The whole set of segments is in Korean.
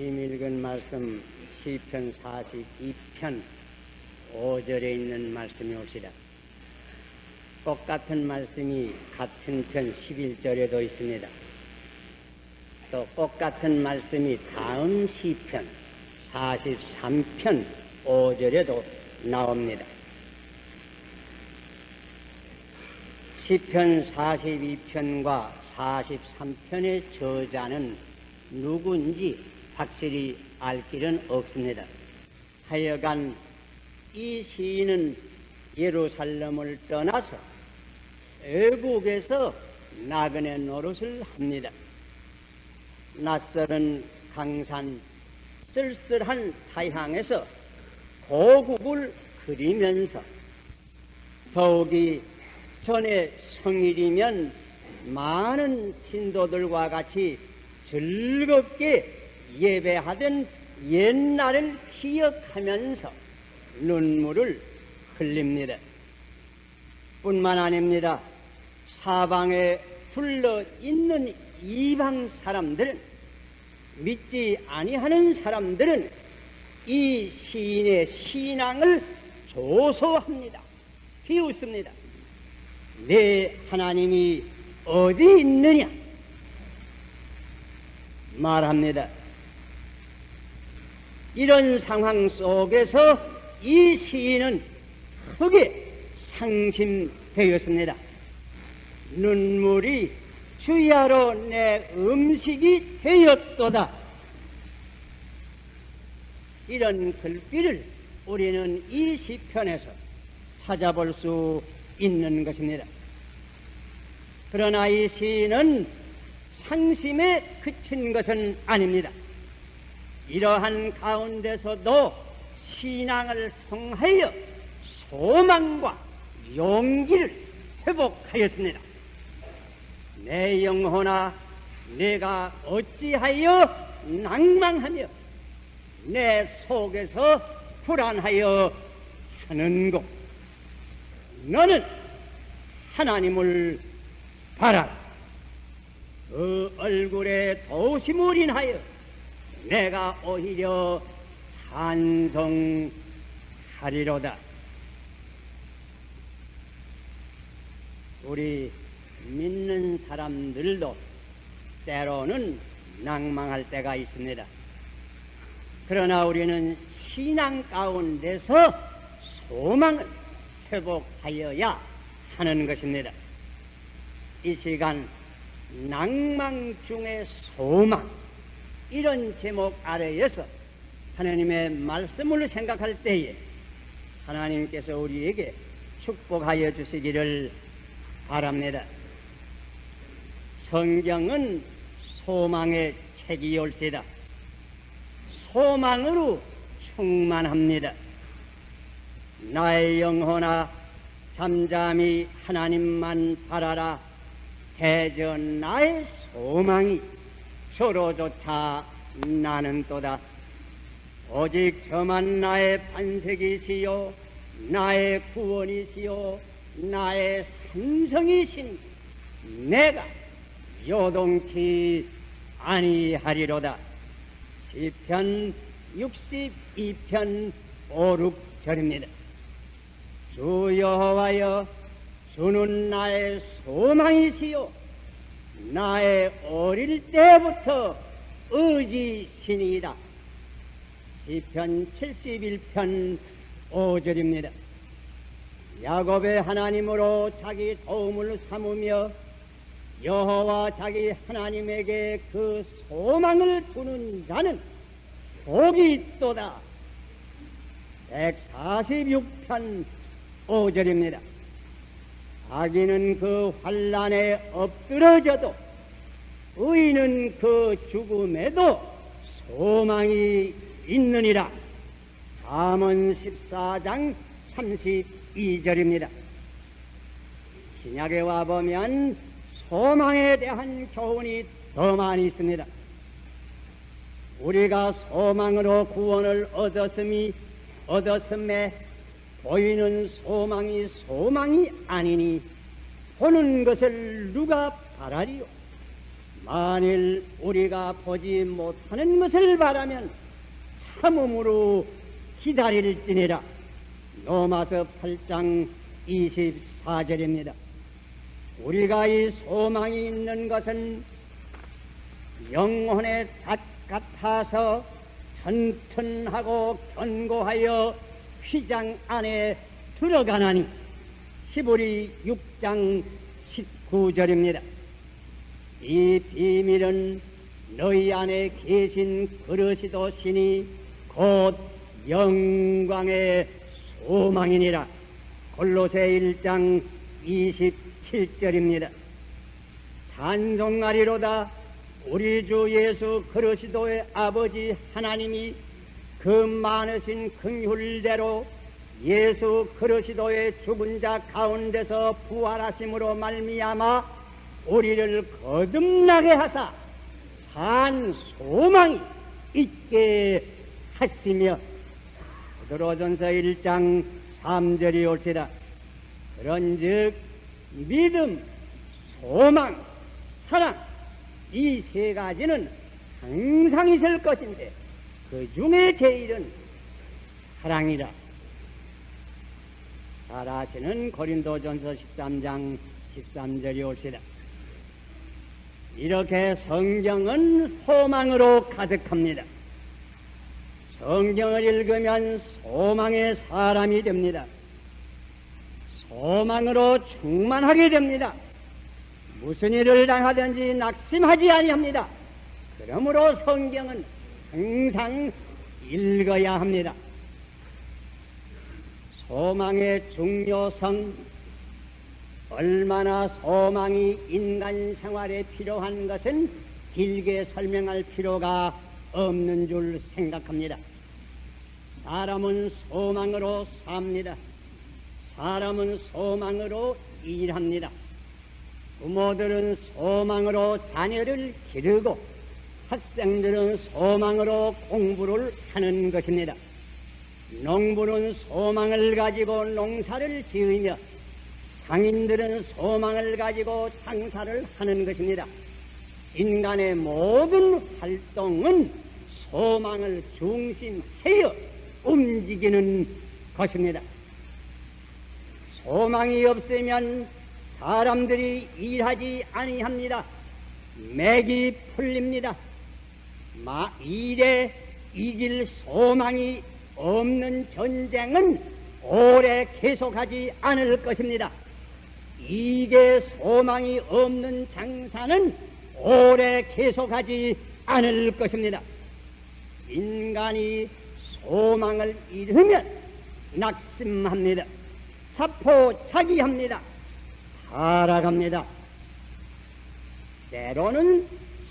지금 읽은 말씀 시편 42편 5절에 있는 말씀이 옵시다. 똑같은 말씀이 같은 편 11절에도 있습니다. 또 똑같은 말씀이 다음 시편 43편 5절에도 나옵니다. 시편 42편과 43편의 저자는 누구인지 확실히 알 길은 없습니다. 하여간 이 시인은 예루살렘을 떠나서 외국에서 나그네 노릇을 합니다. 낯설은 강산 쓸쓸한 타향에서 고국을 그리면서 더욱이 전에 성일이면 많은 신도들과 같이 즐겁게 예배하던 옛날을 기억하면서 눈물을 흘립니다. 뿐만 아닙니다. 사방에 둘러 있는 이방 사람들은 믿지 아니하는 사람들은 이 시인의 신앙을 조소합니다. 비웃습니다. 내 하나님이 어디 있느냐? 말합니다. 이런 상황 속에서 이 시인은 크게 상심되었습니다. 눈물이 주야로 내 음식이 되었도다. 이런 글귀를 우리는 이 시편에서 찾아볼 수 있는 것입니다. 그러나 이 시인은 상심에 그친 것은 아닙니다. 이러한 가운데서도 신앙을 통하여 소망과 용기를 회복하였습니다. 내 영혼아, 내가 어찌하여 낭망하며 내 속에서 불안하여 하는고? 너는 하나님을 바라라. 그 얼굴에 도심을 인하여 내가 오히려 찬송하리로다. 우리 믿는 사람들도 때로는 낭망할 때가 있습니다. 그러나 우리는 신앙 가운데서 소망을 회복하여야 하는 것입니다. 이 시간 낭망 중의 소망 이런 제목 아래에서 하나님의 말씀을 생각할 때에 하나님께서 우리에게 축복하여 주시기를 바랍니다. 성경은 소망의 책이 올지다. 소망으로 충만합니다. 나의 영혼아 잠잠히 하나님만 바라라. 대저 나의 소망이 저로조차 나는 또다. 오직 저만 나의 반석이시요 나의 구원이시요 나의 산성이신 내가 요동치 아니하리로다. 시편 62편 5, 6절입니다. 주 여호와여 주는 나의 소망이시요 나의 어릴 때부터 의지신이다. 시편 71편 5절입니다. 야곱의 하나님으로 자기 도움을 삼으며 여호와 자기 하나님에게 그 소망을 두는 자는 복이 있도다. 146편 5절입니다. 악인은 그 환란에 엎드러져도 의인은 그 죽음에도 소망이 있느니라. 잠언 14장 32절입니다. 신약에 와 보면 소망에 대한 교훈이 더 많이 있습니다. 우리가 소망으로 구원을 얻었음이 얻었음에 보이는 소망이 소망이 아니니 보는 것을 누가 바라리요? 만일 우리가 보지 못하는 것을 바라면 참음으로 기다릴지니라. 로마서 8장 24절입니다. 우리가 이 소망이 있는 것은 영혼의 닷 같아서 전튼하고 견고하여 휘장 안에 들어가나니 히브리 6장 19절입니다. 이 비밀은 너희 안에 계신 그릇이도 신이 곧 영광의 소망이니라. 골로새 1장 27절입니다. 찬송하리로다 우리 주 예수 그리스도의 아버지 하나님이 그 많으신 긍휼대로 예수 그리스도의 죽은 자 가운데서 부활하심으로 말미암아 우리를 거듭나게 하사 산 소망이 있게 하시며 베드로전서 1장 3절이 올지라. 그런즉 믿음, 소망, 사랑 이 세 가지는 항상 있을 것인데 그 중에 제일은 사랑이라. 잘 아시는 고린도전서 13장 13절이 올시다. 이렇게 성경은 소망으로 가득합니다. 성경을 읽으면 소망의 사람이 됩니다. 소망으로 충만하게 됩니다. 무슨 일을 당하든지 낙심하지 아니합니다. 그러므로 성경은 항상 읽어야 합니다. 소망의 중요성, 얼마나 소망이 인간 생활에 필요한 것은 길게 설명할 필요가 없는 줄 생각합니다. 사람은 소망으로 삽니다. 사람은 소망으로 일합니다. 부모들은 소망으로 자녀를 기르고 학생들은 소망으로 공부를 하는 것입니다. 농부는 소망을 가지고 농사를 지으며 상인들은 소망을 가지고 장사를 하는 것입니다. 인간의 모든 활동은 소망을 중심하여 움직이는 것입니다. 소망이 없으면 사람들이 일하지 아니합니다. 맥이 풀립니다. 마, 일에 이길 소망이 없는 전쟁은 오래 계속하지 않을 것입니다. 이게 소망이 없는 장사는 오래 계속하지 않을 것입니다. 인간이 소망을 잃으면 낙심합니다. 자포자기합니다. 살아갑니다. 때로는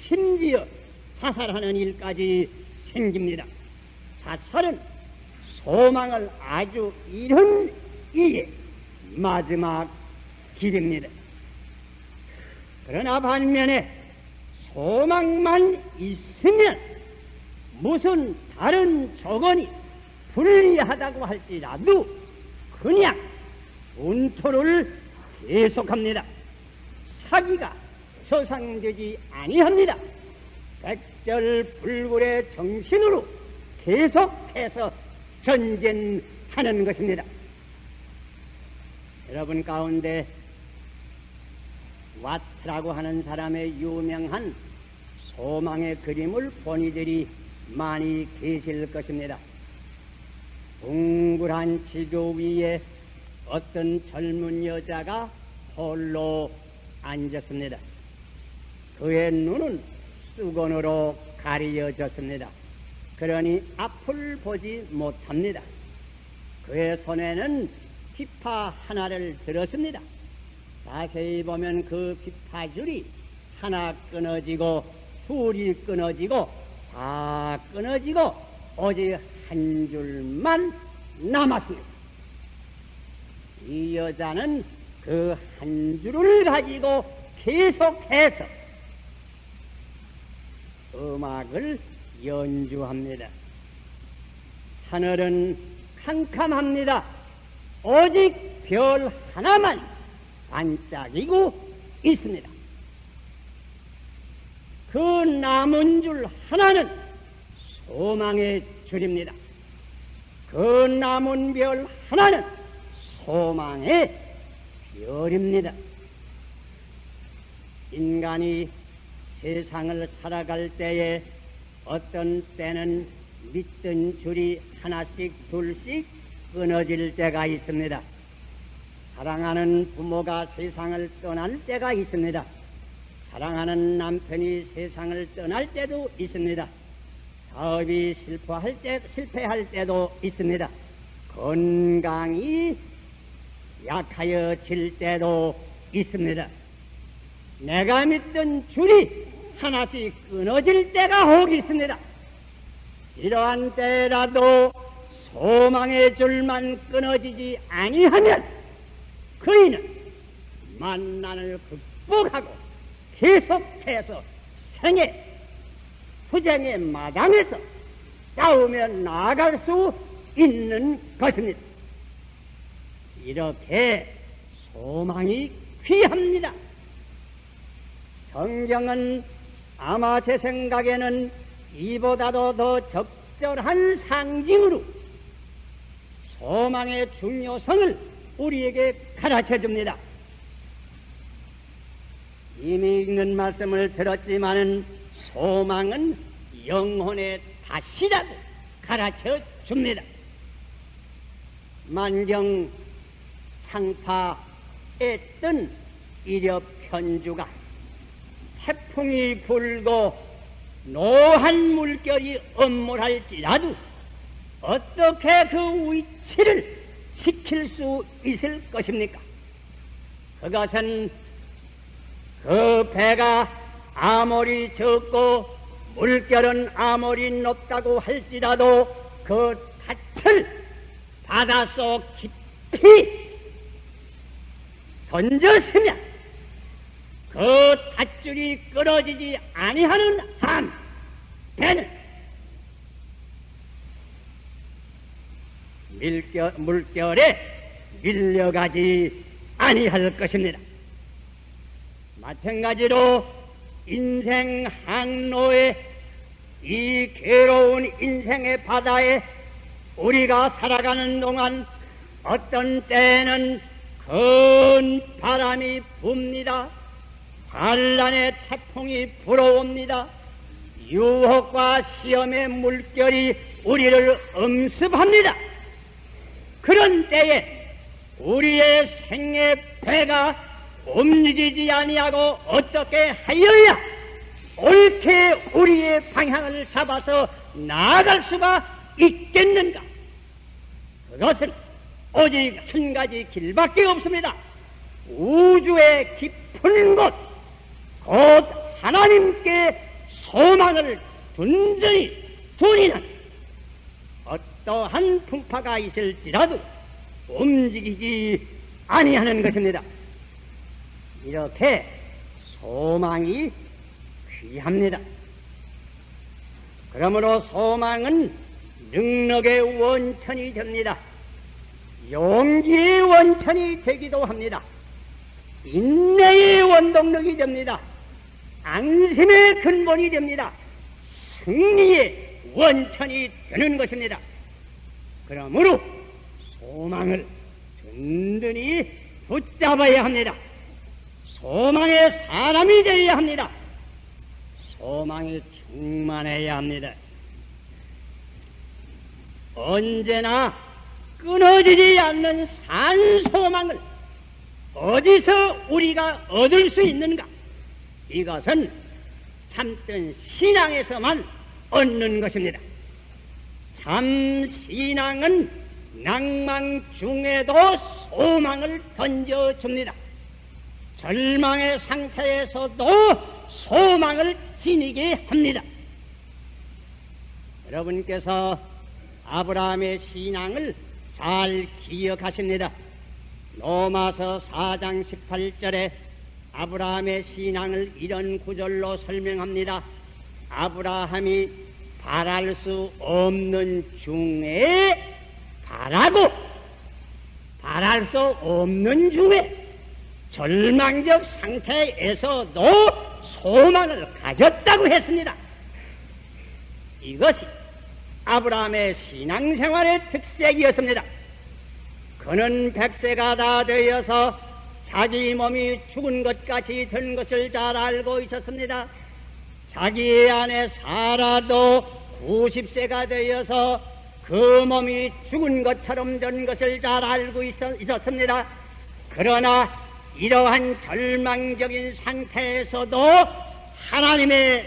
심지어 자살하는 일까지 생깁니다. 자살은 소망을 아주 잃은 이의 마지막 길입니다. 그러나 반면에 소망만 있으면 무슨 다른 조건이 불리하다고 할지라도 그냥 운토를 계속합니다. 사기가 저상되지 아니합니다. 백절불굴의 정신으로 계속해서 전쟁하는 것입니다. 여러분 가운데 와트라고 하는 사람의 유명한 소망의 그림을 본 이들이 많이 계실 것입니다. 둥그란 지도 위에 어떤 젊은 여자가 홀로 앉았습니다. 그의 눈은 수건으로 가려졌습니다. 그러니 앞을 보지 못합니다. 그의 손에는 피파 하나를 들었습니다. 자세히 보면 그 피파줄이 하나 끊어지고 둘이 끊어지고 다 끊어지고 오직 한 줄만 남았습니다. 이 여자는 그 한 줄을 가지고 계속해서 음악을 연주합니다. 하늘은 캄캄합니다. 오직 별 하나만 반짝이고 있습니다. 그 남은 줄 하나는 소망의 줄입니다. 그 남은 별 하나는 소망의 별입니다. 인간이 세상을 살아갈 때에 어떤 때는 믿던 줄이 하나씩 둘씩 끊어질 때가 있습니다. 사랑하는 부모가 세상을 떠날 때가 있습니다. 사랑하는 남편이 세상을 떠날 때도 있습니다. 사업이 실패할 때, 실패할 때도 있습니다. 건강이 약하여질 때도 있습니다. 내가 믿던 줄이 하나씩 끊어질 때가 혹 있습니다. 이러한 때라도 소망의 줄만 끊어지지 아니하면 그이는 만난을 극복하고 계속해서 생애 후쟁의 마당에서 싸우며 나아갈 수 있는 것입니다. 이렇게 소망이 귀합니다. 성경은 아마 제 생각에는 이보다도 더 적절한 상징으로 소망의 중요성을 우리에게 가르쳐 줍니다. 이미 읽는 말씀을 들었지만은 소망은 영혼의 다시라고 가르쳐 줍니다. 만경 창파에 뜬 이력 현주가 태풍이 불고 노한 물결이 엄물할지라도 어떻게 그 위치를 지킬 수 있을 것입니까? 그것은 그 배가 아무리 적고 물결은 아무리 높다고 할지라도 그 닻을 바닷속 깊이 던졌으면 그 밧줄이 끊어지지 아니하는 한 배는 밀결, 물결에 밀려가지 아니할 것입니다. 마찬가지로 인생 항로에 이 괴로운 인생의 바다에 우리가 살아가는 동안 어떤 때는 큰 바람이 붑니다. 반란의 태풍이 불어옵니다. 유혹과 시험의 물결이 우리를 엄습합니다. 그런 때에 우리의 생의 배가 움직이지 아니하고 어떻게 하여야 옳게 우리의 방향을 잡아서 나아갈 수가 있겠는가? 그것은 오직 한 가지 길밖에 없습니다. 우주의 깊은 곳, 곧 하나님께 소망을 둔전히 두리는 어떠한 풍파가 있을지라도 움직이지 아니하는 것입니다. 이렇게 소망이 귀합니다. 그러므로 소망은 능력의 원천이 됩니다. 용기의 원천이 되기도 합니다. 인내의 원동력이 됩니다. 안심의 근본이 됩니다. 승리의 원천이 되는 것입니다. 그러므로 소망을 든든히 붙잡아야 합니다. 소망의 사람이 되어야 합니다. 소망에 충만해야 합니다. 언제나 끊어지지 않는 산소망을 어디서 우리가 얻을 수 있는가? 이것은 참된 신앙에서만 얻는 것입니다. 참 신앙은 낭망 중에도 소망을 던져줍니다. 절망의 상태에서도 소망을 지니게 합니다. 여러분께서 아브라함의 신앙을 잘 기억하십니다. 로마서 4장 18절에 아브라함의 신앙을 이런 구절로 설명합니다. 아브라함이 바랄 수 없는 중에 바라고 바랄 수 없는 중에 절망적 상태에서도 소망을 가졌다고 했습니다. 이것이 아브라함의 신앙생활의 특색이었습니다. 그는 백세가 다 되어서 자기 몸이 죽은 것 같이 된 것을 잘 알고 있었습니다. 자기 안에 살아도 90세가 되어서 그 몸이 죽은 것처럼 된 것을 잘 알고 있었, 습니다 그러나 이러한 절망적인 상태에서도 하나님의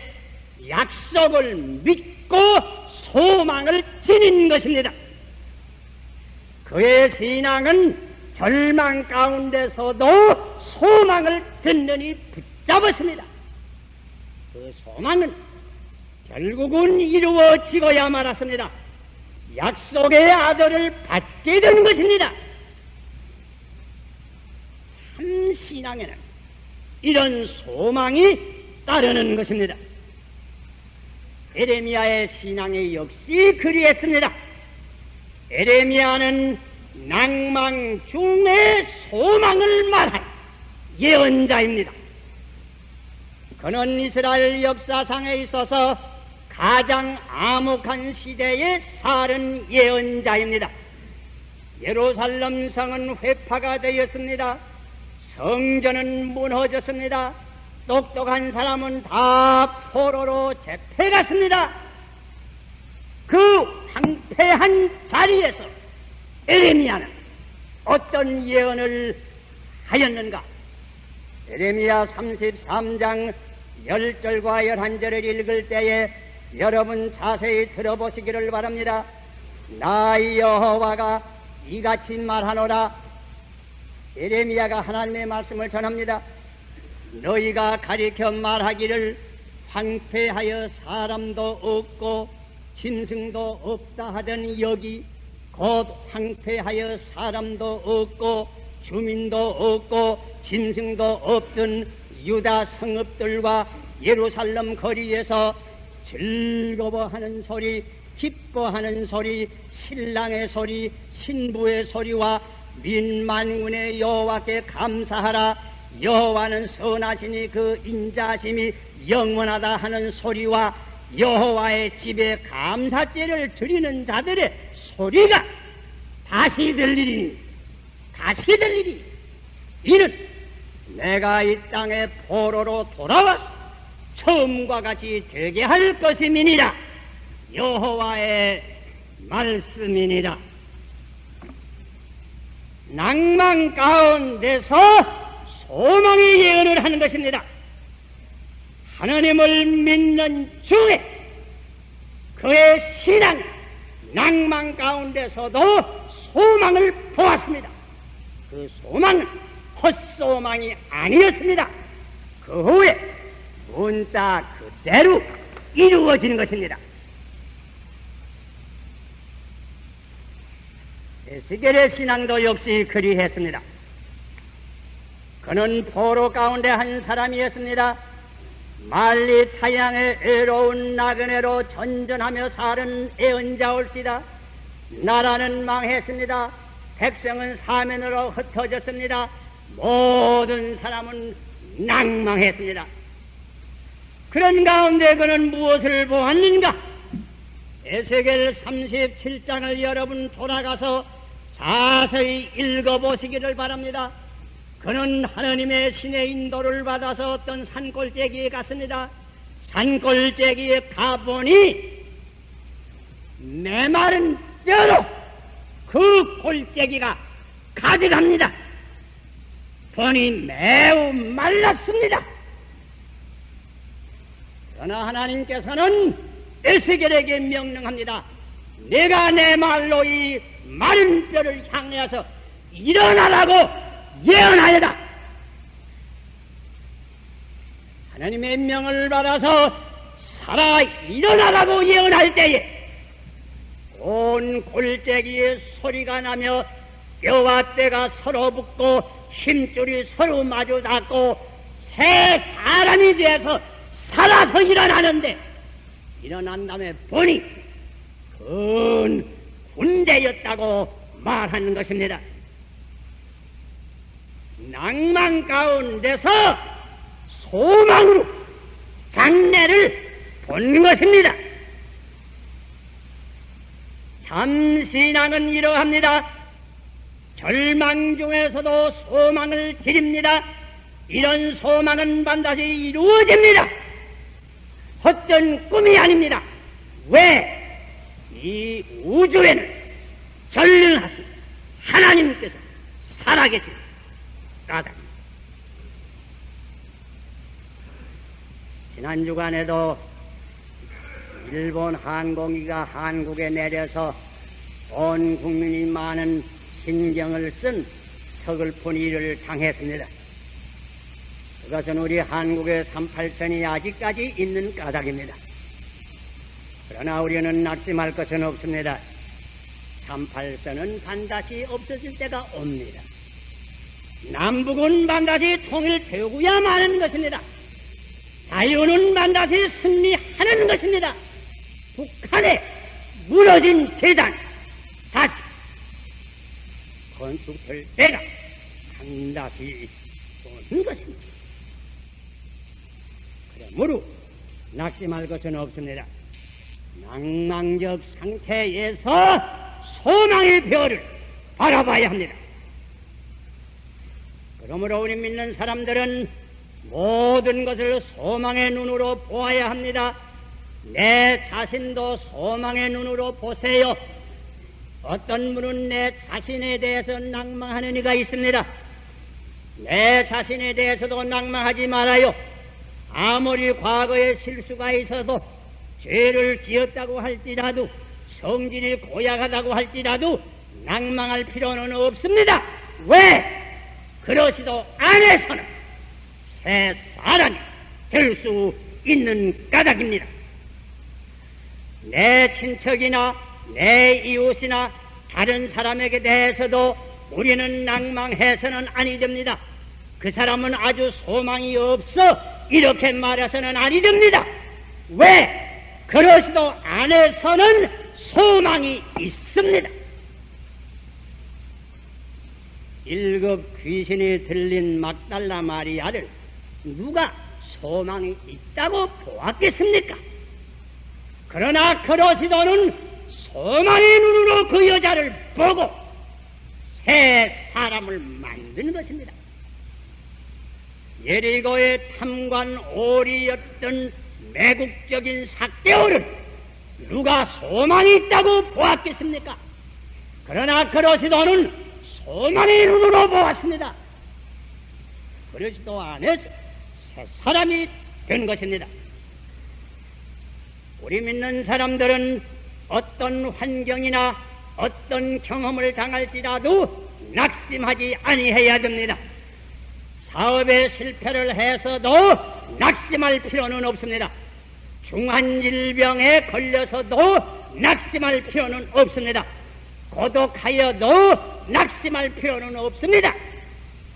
약속을 믿고 소망을 지닌 것입니다. 그의 신앙은 절망 가운데서도 소망을 든든히 붙잡았습니다. 그 소망은 결국은 이루어지고야 말았습니다. 약속의 아들을 받게 된 것입니다. 참 신앙에는 이런 소망이 따르는 것입니다. 에레미야의 신앙이 역시 그리했습니다. 에레미야는 낭망 중에 소망을 말한 예언자입니다. 그는 이스라엘 역사상에 있어서 가장 암흑한 시대의 살은 예언자입니다. 예루살렘 성은 회파가 되었습니다. 성전은 무너졌습니다. 똑똑한 사람은 다 포로로 잡혀갔습니다. 그 황폐한 자리에서 에레미야는 어떤 예언을 하였는가? 에레미야 33장 10절과 11절을 읽을 때에 여러분 자세히 들어보시기를 바랍니다. 나 여호와가 이같이 말하노라 에레미야가 하나님의 말씀을 전합니다. 너희가 가리켜 말하기를 황폐하여 사람도 없고 짐승도 없다 하던 여기 곧 황폐하여 사람도 없고 주민도 없고 짐승도 없던 유다 성읍들과 예루살렘 거리에서 즐거워하는 소리, 기뻐하는 소리, 신랑의 소리, 신부의 소리와 민만군의 여호와께 감사하라. 여호와는 선하시니 그 인자심이 영원하다 하는 소리와 여호와의 집에 감사죄를 드리는 자들의 소리가 다시 들리니 다시 들리니 이는 내가 이 땅에 포로로 돌아와서 처음과 같이 되게 할 것임이니라. 여호와의 말씀이니라. 낭만 가운데서 소망의 예언을 하는 것입니다. 하나님을 믿는 중에 그의 신앙, 낭만 가운데서도 소망을 보았습니다. 그 소망은 헛소망이 아니었습니다. 그 후에 문자 그대로 이루어지는 것입니다. 에스겔의 신앙도 역시 그리했습니다. 그는 포로 가운데 한 사람이었습니다. 말리 타양의 외로운 나그네로 전전하며 사는 애언자올시다. 나라는 망했습니다. 백성은 사면으로 흩어졌습니다. 모든 사람은 낭망했습니다. 그런 가운데 그는 무엇을 보았는가? 에세겔 37장을 여러분 돌아가서 자세히 읽어보시기를 바랍니다. 그는 하나님의 신의 인도를 받아서 어떤 산골짜기에 갔습니다. 산골짜기에 가보니 메마른 뼈로 그 골짜기가 가득합니다. 보니 매우 말랐습니다. 그러나 하나님께서는 에스겔에게 명령합니다. 내가 내 말로 이 마른 뼈를 향하여서 일어나라고 예언하여다. 하나님의 명을 받아서 살아 일어나라고 예언할 때에 온 골짜기에 소리가 나며 뼈와 뼈가 서로 붙고 힘줄이 서로 마주 닿고 새 사람이 되어서 살아서 일어나는데 일어난 다음에 보니 큰 군대였다고 말하는 것입니다. 낭만 가운데서 소망으로 장래를 본 것입니다. 참신앙은 이러합니다. 절망 중에서도 소망을 드립니다. 이런 소망은 반드시 이루어집니다. 헛된 꿈이 아닙니다. 왜? 이 우주에는 전능하신 하나님께서 살아계신 까닭 입니다. 지난 주간에도 일본 항공기가 한국에 내려서 온 국민이 많은 신경을 쓴 서글픈 일을 당했습니다. 그것은 우리 한국의 38선이 아직까지 있는 까닭입니다. 그러나 우리는 낙심할 것은 없습니다. 38선은 반드시 없어질 때가 옵니다. 남북은 반드시 통일되고야 마는 것입니다. 자유는 반드시 승리하는 것입니다. 북한의 무너진 재단 다시 건축될 때가 반드시 오는 것입니다. 그러므로 낙심할 것은 없습니다. 낭망적 상태에서 소망의 별을 바라봐야 합니다. 그러므로 우리 믿는 사람들은 모든 것을 소망의 눈으로 보아야 합니다. 내 자신도 소망의 눈으로 보세요. 어떤 분은 내 자신에 대해서 낭망하는 이가 있습니다. 내 자신에 대해서도 낭망하지 말아요. 아무리 과거에 실수가 있어도 죄를 지었다고 할지라도 성질이 고약하다고 할지라도 낭망할 필요는 없습니다. 왜? 그러시도 안에서는 새 사람이 될 수 있는 까닭입니다. 내 친척이나 내 이웃이나 다른 사람에게 대해서도 우리는 낭망해서는 아니 됩니다. 그 사람은 아주 소망이 없어 이렇게 말해서는 아니 됩니다. 왜? 그러시도 안에서는 소망이 있습니다. 일급 귀신이 들린 막달라 마리아를 누가 소망이 있다고 보았겠습니까? 그러나 그러시도는 소망의 눈으로 그 여자를 보고 새 사람을 만드는 것입니다. 예리고의 탐관 오리였던 매국적인 삭대오를 누가 소망이 있다고 보았겠습니까? 그러나 그러시도는 소망의 눈으로 보았습니다. 그러시도 안에서 새 사람이 된 것입니다. 우리 믿는 사람들은 어떤 환경이나 어떤 경험을 당할지라도 낙심하지 아니해야 됩니다. 사업에 실패를 해서도 낙심할 필요는 없습니다. 중한 질병에 걸려서도 낙심할 필요는 없습니다. 고독하여도 낙심할 필요는 없습니다.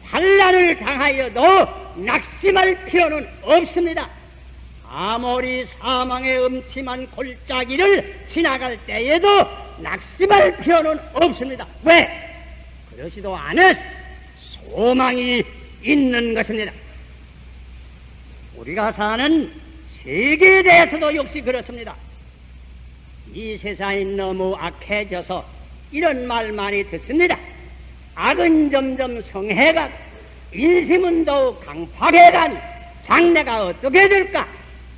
환란을 당하여도 낙심할 필요는 없습니다. 아무리 사망의 음침한 골짜기를 지나갈 때에도 낙심할 필요는 없습니다. 왜? 그러시도 않았어. 소망이 있는 것입니다. 우리가 사는 세계에 대해서도 역시 그렇습니다. 이 세상이 너무 악해져서 이런 말 많이 듣습니다. 악은 점점 성해가 인심은 더욱 강팍해가니 장래가 어떻게 될까?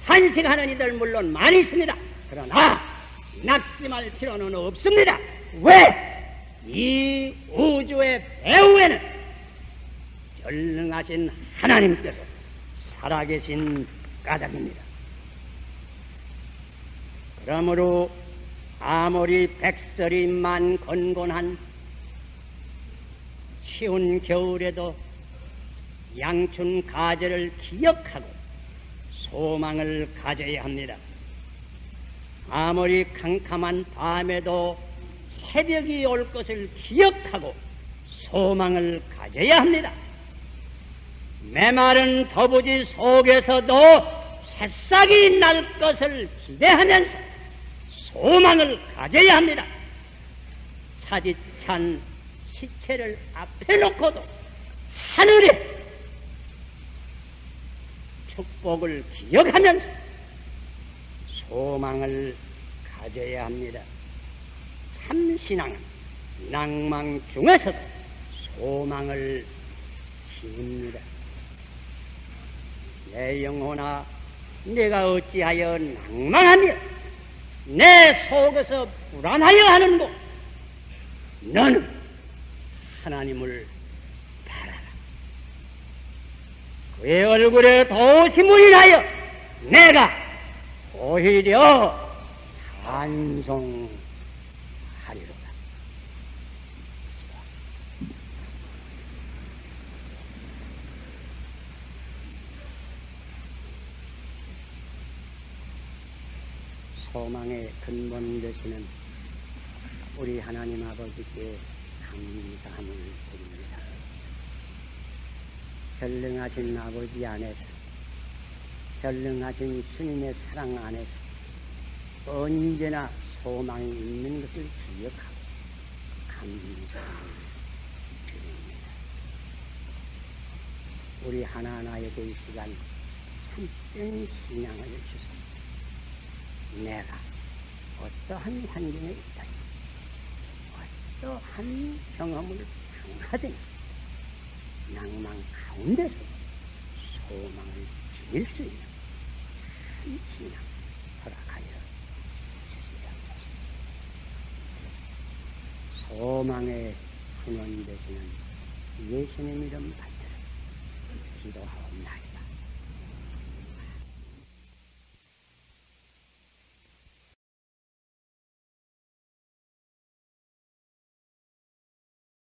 한식하는 이들 물론 많이 있습니다. 그러나 낙심할 필요는 없습니다. 왜? 이 우주의 배후에는 전능하신 하나님께서 살아계신 까닭입니다. 그러므로 아무리 백설이만 건곤한 추운 겨울에도 양춘 가절을 기억하고 소망을 가져야 합니다. 아무리 캄캄한 밤에도 새벽이 올 것을 기억하고 소망을 가져야 합니다. 메마른 더부지 속에서도 새싹이 날 것을 기대하면서 소망을 가져야 합니다. 차디찬 시체를 앞에 놓고도 하늘에 축복을 기억하면서 소망을 가져야 합니다. 참 신앙은 낭망 중에서도 소망을 지닙니다. 내 영혼아, 내가 어찌하여 낭망하며 내 속에서 불안하여 하는고? 너는 하나님을 바라라. 그의 얼굴에 도심을 인하여 내가 오히려 찬송하리로다. 소망의 근본 되시는 우리 하나님 아버지께 감사함을 드립니다. 전능하신 아버지 안에서 전능하신 주님의 사랑 안에서 언제나 소망이 있는 것을 기억하고 감사함을 드립니다. 우리 하나하나에게 이 시간 참된 신앙을 주소서. 내가 어떠한 환경에 있다. 어떠한 경험을 당하든지 낭만 가운데서 소망을 지닐 수 있는 참 신앙 허락하여 주시옵소서. 소망의 근원 되시는 예수님 이름 받들어 기도하옵나이다.